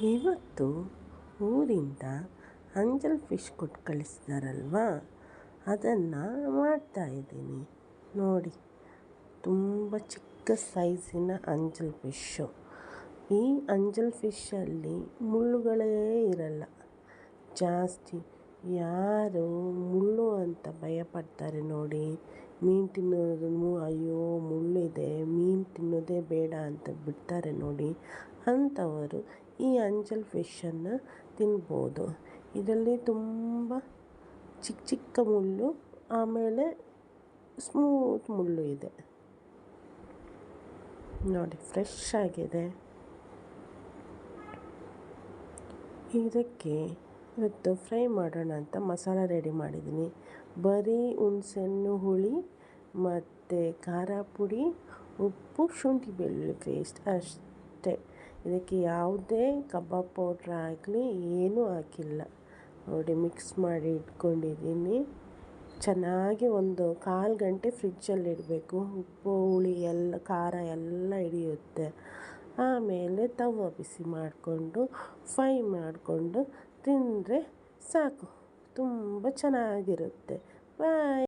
ಇವತ್ತು ಊರಿಂದ ಅಂಜಲ್ ಫಿಶ್ ಕೊಟ್ಟು ಕಳಿಸಿದಾರಲ್ವಾ? ಅದನ್ನು ಮಾಡ್ತಾಯಿದ್ದೀನಿ ನೋಡಿ, ತುಂಬ ಚಿಕ್ಕ ಸೈಜಿನ ಅಂಜಲ್ ಫಿಶ್ಶು. ಈ ಅಂಜಲ್ ಫಿಶ್ಶಲ್ಲಿ ಮುಳ್ಳುಗಳೇ ಇರಲ್ಲ. ಜಾಸ್ತಿ ಯಾರು ಮುಳ್ಳು ಅಂತ ಭಯಪಡ್ತಾರೆ ನೋಡಿ. ಮೀನು ತಿನ್ನೋದು ಅಯ್ಯೋ ಮುಳ್ಳಿದೆ ತಿನ್ನೋದೇ ಬೇಡ ಅಂತ ಬಿಡ್ತಾರೆ ನೋಡಿ ಅಂಥವರು. ಈ ಅಂಜಲ್ ಫಿಶನ್ನು ತಿನ್ಬೋದು. ಇದರಲ್ಲಿ ತುಂಬ ಚಿಕ್ಕ ಚಿಕ್ಕ ಮುಳ್ಳು, ಆಮೇಲೆ ಸ್ಮೂತ್ ಮುಳ್ಳು ಇದೆ. ನೋಡಿ, ಫ್ರೆಶ್ ಆಗಿದೆ. ಇದಕ್ಕೆ ಇವತ್ತು ಫ್ರೈ ಮಾಡೋಣ ಅಂತ ಮಸಾಲ ರೆಡಿ ಮಾಡಿದ್ದೀನಿ. ಬರೀ ಹುಣ್ಸೆಹಣ್ಣು ಹುಳಿ ಮತ್ತು ಖಾರ ಪುಡಿ ಉಪ್ಪು, ಶುಂಠಿ, ಬೆಳ್ಳುಳ್ಳಿ ಪೇಸ್ಟ್ ಅಷ್ಟೇ. ಇದಕ್ಕೆ ಯಾವುದೇ ಕಬಾಬ್ ಪೌಡ್ರ್ ಆಗಲಿ ಏನೂ ಹಾಕಿಲ್ಲ. ನೋಡಿ ಮಿಕ್ಸ್ ಮಾಡಿ ಇಟ್ಕೊಂಡಿದ್ದೀನಿ. ಚೆನ್ನಾಗಿ ಒಂದು ಕಾಲು ಗಂಟೆ ಫ್ರಿಜ್ಜಲ್ಲಿ ಇಡಬೇಕು. ಉಪ್ಪು, ಹುಳಿ ಎಲ್ಲ, ಖಾರ ಎಲ್ಲ ಹಿಡಿಯುತ್ತೆ. ಆಮೇಲೆ ತವ ಬಿಸಿ ಮಾಡಿಕೊಂಡು ಫ್ರೈ ಮಾಡಿಕೊಂಡು ತಿಂದರೆ ಸಾಕು. ತುಂಬ ಚೆನ್ನಾಗಿರುತ್ತೆ. ಬಾಯ್